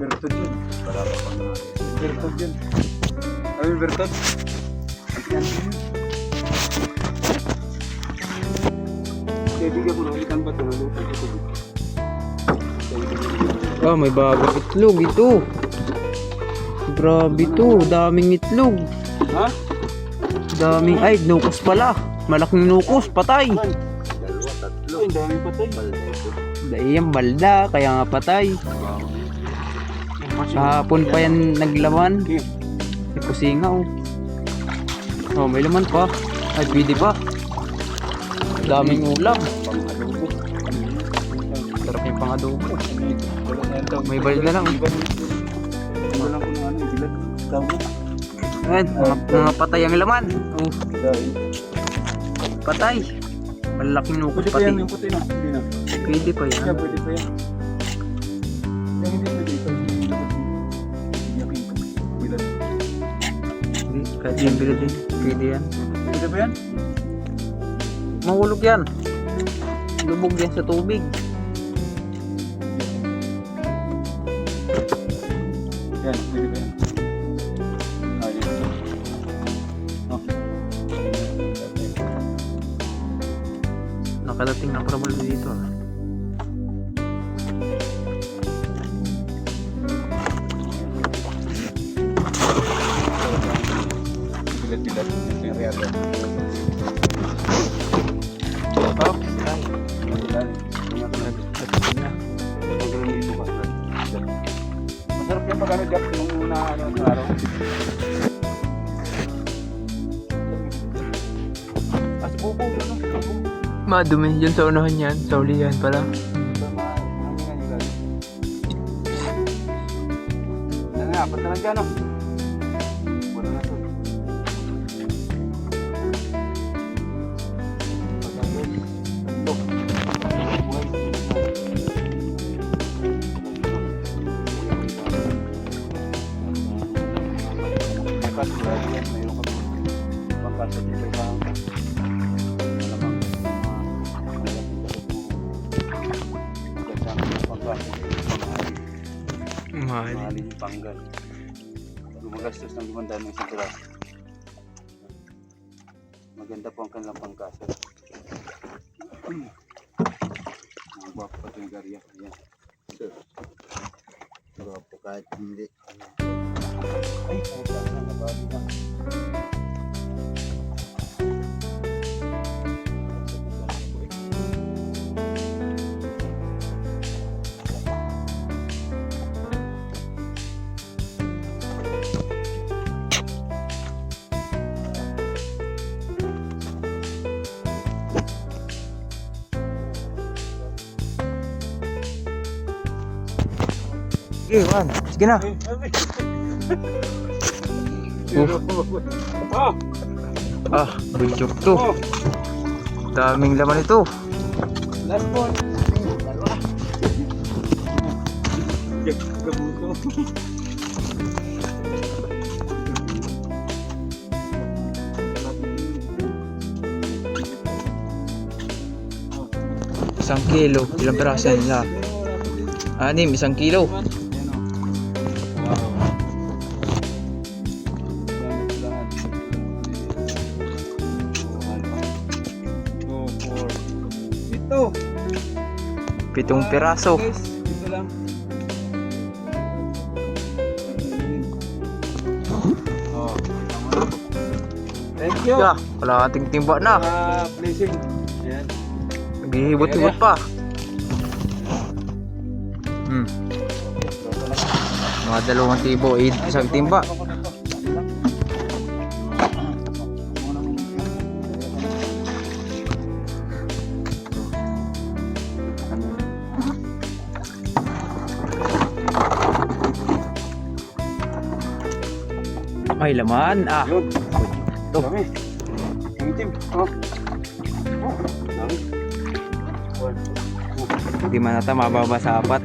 Bertod yun. Bertod yun. Ay, Bertod. Yan yun. Kaibigan ko, nakulitan ba ito? Nalutan ito. Ah, may bagong itlog ito. Grabe to, daming itlog. Ha? Daming, ay, nukos pala. Malaking nukos, patay. Dalawa, tatlo. Ay, ang dami patay. Dahil balda, kaya nga patay. Kahapon pa yan naglaman. May kusinga oh. Oh, may laman pa. Ay, pwede pa. Daming ulam. Sarap yung yan daw. May bal na lang. Ayan, mga, mga patay ang laman. Oh, patay. Malaking pa pati. Pwede pa yan. pwede pa yan. Bilid din. Pwede yan. Pwede ba yan? Mahulog yan. Lubog yan sa tubig. Yan, pwede ba yan? Yan. Nakadating na problem araw. Sa bubo, ano? Madumi dyan sa unahan yan. Sa ulihan pala. Yan nga, apat na lang Mahalin yung panggal. Gumagastos ng limandaan ng isang piraso. Maganda po ang kanilang pangkaso. Ang gwapo pa ito yung garya. Ayan. Gwapo kahit hindi. Ay, puta na nabali na. Sige, man. Sige na. Oh, Ah, bunchok to. Daming laman ito. last one. Dalawa. Isang kilo. Ilang piraso nila? Anim, isang kilo. Pitong piraso. Thank you. Yeah, wala ating timba na. Ah, blessing. Ayan. Naghihibot-hibot pa. Hmm, mga dalawang tibo, eh, isang timba. May laman. Ah, Yun. Ito. Dami. Itim. Oh. Oh, dami. Hindi man nata mababa sa apat.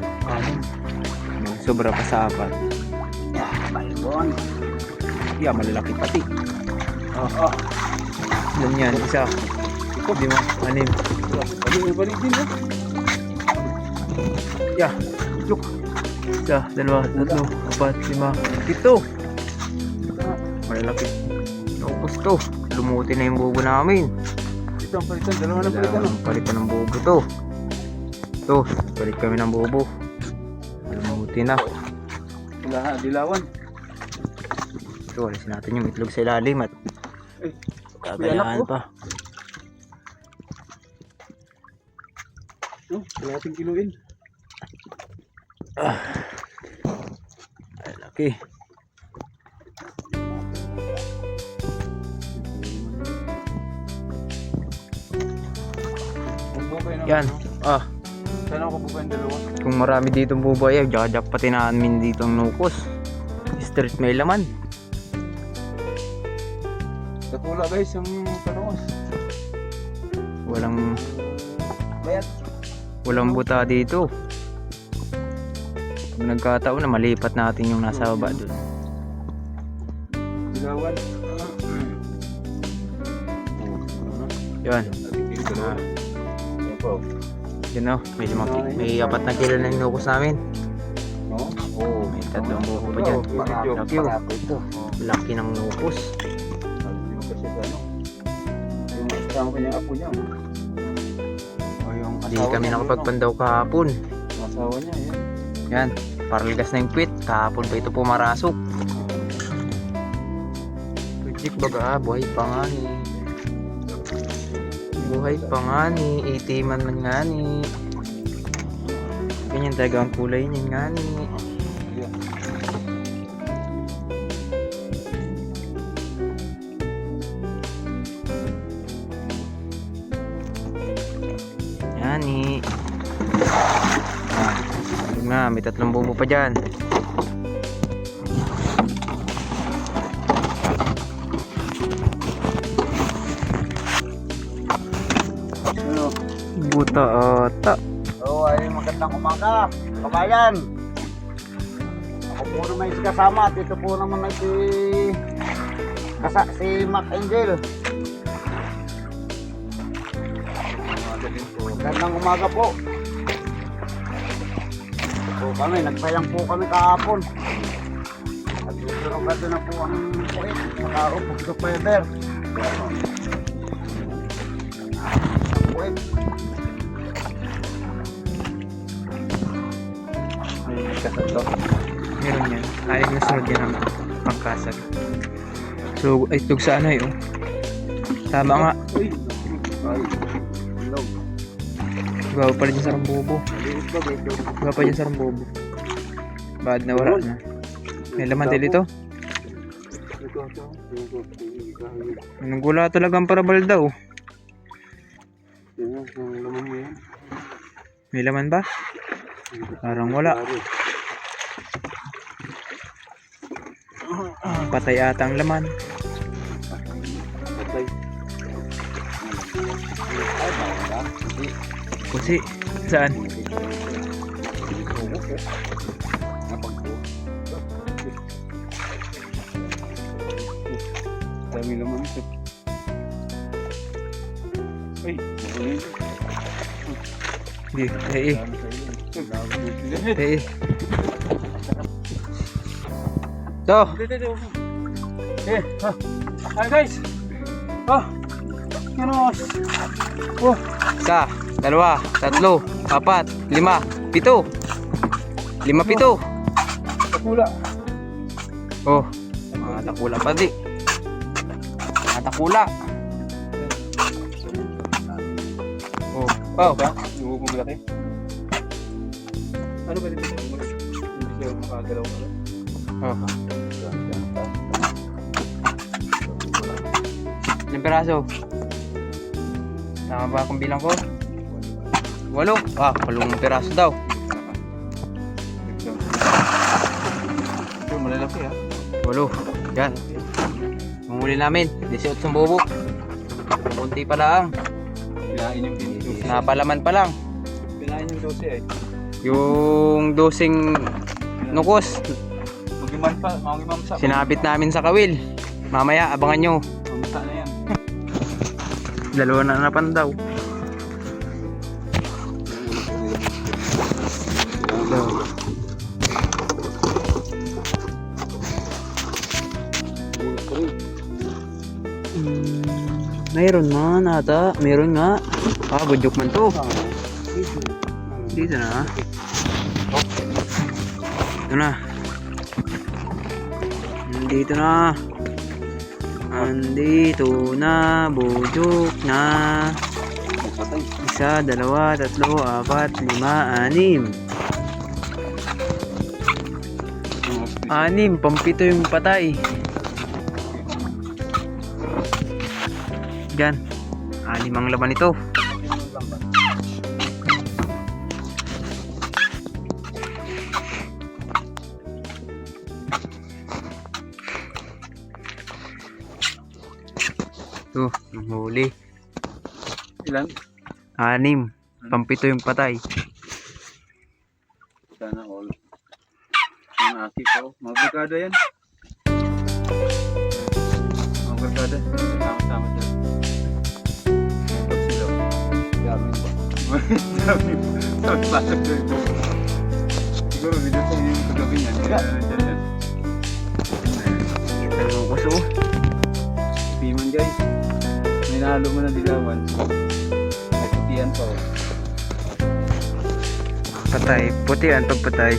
Sobra pa sa apat. Balbon. Yeah, malalaki pati. Oh, oh. Yan yan, isa. Hindi mo, anim. Balik din, eh. Yeah, look. Isa, dalawa, tatlo, apat, lima, pito. Malalaki. Naubos to. Lumuti na yung bubo namin. Ito ang palitan. Dalawa na palitan. Kailangan palit pa ng bubo to. To, palit kami ng bubo. Lumuti na. Wala ha. Dilawan. Ito, alisin natin yung itlog sa ilalim at gagayaan ko. pa. Oh, kalating kiluin. Ay, laki. Yan. Ah, Sana ako bubukay ang dalawa. kung marami dito bubo ay, jajak pati namin dito ang nukos. Street may laman. Katula guys, yung kanungos. Walang Bayat. walang buta dito. Pag nagkataon na malipat natin yung nasa baba dun. Dilawan. Yan. Yan po. Yun o, may, limang, may apat na kilo na yung nukos namin. No? Oo. May tatlong buko pa dyan. Medyo Laki, oh. parako ito. Laki ng nukos. Ano. Kasama ko niyang apo niya. Hindi kami nakapagpandaw kahapon. oh. Yung asawa niya, yan. Yan, paralgas na yung quit. Kahapon pa ito pumarasok. Project baga, ah, buhay pa nga ni. Buhay pa nga ni. 80 man nga ni. Ganyan talaga ang kulay niyan nga ni. Yan. Ni. Yan. nga, may tatlong bubo pa dyan. Oo, ay magandang umaga. Kabayan. Ako po naman si kasama at ito po naman ay si kasa, si Mac Angel. Magandang umaga po. Po kami, nagsayang po kami kahapon. At susunod na po ang puwit. Saka upog sa pweder. Puwit. May kasalo. Meron yan. Ay, nasunod yan ang pangkasag. So, ay tug sa ano yun? Tama nga. Uy! Ay. Hello. Gawa pa rin sa rambobo. Maliit ba, medyo? Gawa pa dyan sa rambobo. Bad na wala na. May laman din ito. Anong gula talaga ang parabal daw. Yung. May laman ba? Parang wala. Patay ata laman. Patay. Kasi, saan? Dami naman ito. Ay, makulit. Eh, eh. So, ha. Hi guys. Ah. Yan o. Oh, isa, dalawa, tatlo, apat, lima, pito. Lima, pito. takula. Oh, mga takula pa di. Mga takula. Oh, oh. Huwag malaki. Ano ba dito? Hindi siya makagalaw ka. Oh. Ilang peraso? Tama ba akong bilang ko? Walo. Ah, walong peraso daw. Ito, malalaki ha. Walo. Yan. Mumuli namin. 18 bobo. Kunti pa lang. Pinain yung pinito. Napalaman pa lang. 12 eh. Yung dosing nukos. Magiman pa, magiman sa. Sinabit namin sa kawil. Mamaya, abangan nyo. Mamata na yan. Dalawa na napan daw. Hmm, mayroon man ata. Mayroon nga. Ah, budok man to. Ah. Dito na. Ito na. Nandito na. Andito na. Budyok na. Isa, dalawa, tatlo, apat, lima, anim. Anim, pampito yung patay. Diyan. Anim ang laman ito. Ito, ang huli. Ilan? Anim. Pampito yung patay. Sana all. Ang aki ko. Mga barkada yan. Mga barkada. Sama-sama sila. Pag sila. Dami ba? Dami. Doon. Siguro video sa yung kagabi niyan. Kaya dyan yan. Ang kuso. Piman guys. May nalo mo na dilawan. Putian pa oh. Patay. Puti ang pagpatay.